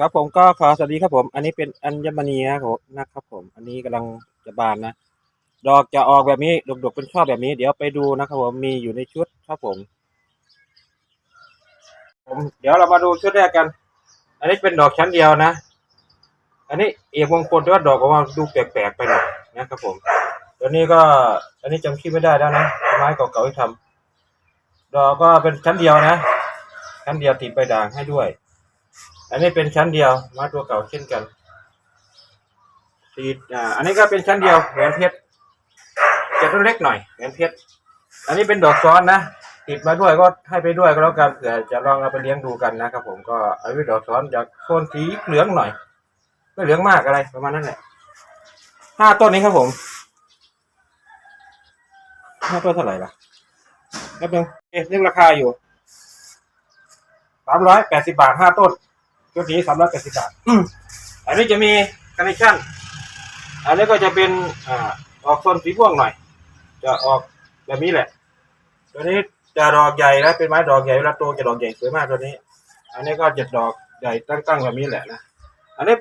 ครับผมก็ขอสวัสดีครับผม อันนี้เป็นอัญมณีนะครับนะครับผม อันนี้กำลังจะบานนะ ดอกจะออกแบบนี้ ดกๆเป็นช่อแบบนี้ เดี๋ยวไปดูนะครับผม มีอยู่ในชุดครับผม ผมเดี๋ยวเรามาดูชุดแรกกัน อันนี้เป็นดอกชั้นเดียวนะ อันนี้เอกมงคลแต่ว่าดอกออกมาดูแปลกๆไปหน่อยนะครับผมตัวนี้ก็ อันนี้จำชื่อไม่ได้แล้วนะ ไม้เก่าๆที่ทำดอกก็เป็นชั้นเดียวนะ ชั้นเดียวติดใบด่างให้ด้วย อันนี้เป็นชั้นเดียวม้ตัวเก่าเช่นกันติดอ่าอันนี้ก็เป็นชั้นเดียวแหวนเพชรจะต้องเล็กหน่อยแหวนเพชรอันนี้เป็นดอกซ้อนนะติดมาด้วยก็ให้ไปด้วยก็แล้วกันเผื่อจะลองเอาไปเลี้ยงดูกันนะครับ ผมก็เอาไว้ดอกซ้อนจากโทนสีเหลืองหน่อย ไม่เหลืองมากอะไรประมาณนั้นแหละห้าต้นนี้ครับผมห้าต้นเท่าไหร่ล่ะแป๊บนึงเอ๊ะเรื่องราคาอยู่สามร้อยแปดสิบาทห้าต้น ชุดนี้สามร้อยแปดสิบาทอืมอันนี้จะมีคอนเนคชั่นอันนี้ก็จะเป็นอ่าออกโซนสีม่วงหน่อย จะออกแบบนี้แหละตัวนี้จะดอกใหญ่นะเป็นไม้ดอกใหญ่เวลาโตจะดอกใหญ่สวยมากตัวนี้ อันนี้ก็จะดอกใหญ่ตั้งๆแบบนี้แหละนะอันนี้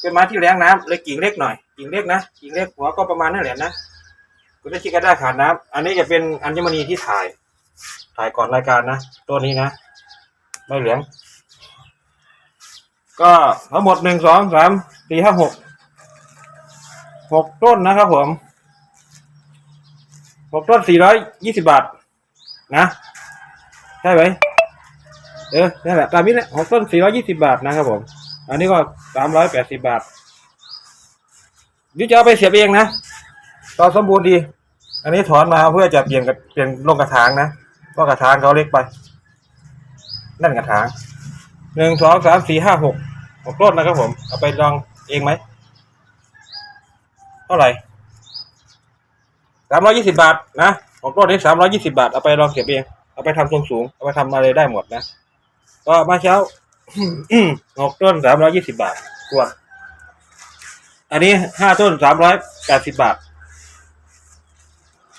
เป็นไม้ที่แรงน้ำเลยกิ่งเล็กหน่อยกิ่งเล็กนะกิ่งเล็กหัวก็ประมาณนั่นแหละนะคุณได้ชิกาด้าขาดน้ำอันนี้จะเป็นอัญมณีที่ถ่าย ถ่ายก่อนรายการนะตัวนี้นะไม่เหลือง ก็ทั้งหมดหนึ่งสองสามสี่ห้าหกหกต้นนะครับผมหกต้นสี่ร้อยยี่สิบาท นะใช่ไหมเออนั่นแหละตามนี้แหละหกต้นสี่ร้อยยี่สิบาทนะครับผม อันนี้ก็สามร้อยแปดสิบาทยูจะเอาไปเสียบเองนะตอนสมบูรณ์ดี อันนี้ถอนมาเพื่อจะเปลี่ยนกับเปลี่ยนลงกระถางนะเพราะกระถางเขาเล็กไป นั่นกระถาง หนึ่งสองสามสี่ห้าหกหกต้นนะครับผม เอาไปลองเองไหม เท่าไหร่สามร้อยี่สิบาทนะหกต้นนี้สามร้อยี่สิบาท เอาไปลองเก็บเอง เอาไปทำทรงสูง เอาไปทำอะไรได้หมดนะ ก็มาเช้าหกต้นสามร้อยี่สิบาทส่วนอันนี้ห้าต้นสามร้อยแปดสิบาท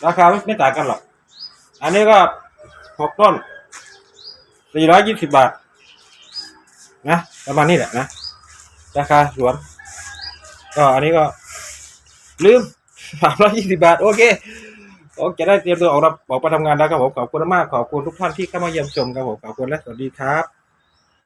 ราคาไม่ต่างกันหรอก อันนี้ก็หกต้นสี่ร้อยยี่สิบาท นะประมาณนี้แหละนะราคาสวนก็อันนี้ก็ ลืมสามร้อยี่สิบาท โอเคโอเคจะได้เตรียมตัวออกรับออกไปทำงานแล้วครับผมขอบคุณมากขอบคุณทุกท่านที่เข้ามาเยี่ยมชมครับผมขอบคุณและสวัสดีครับ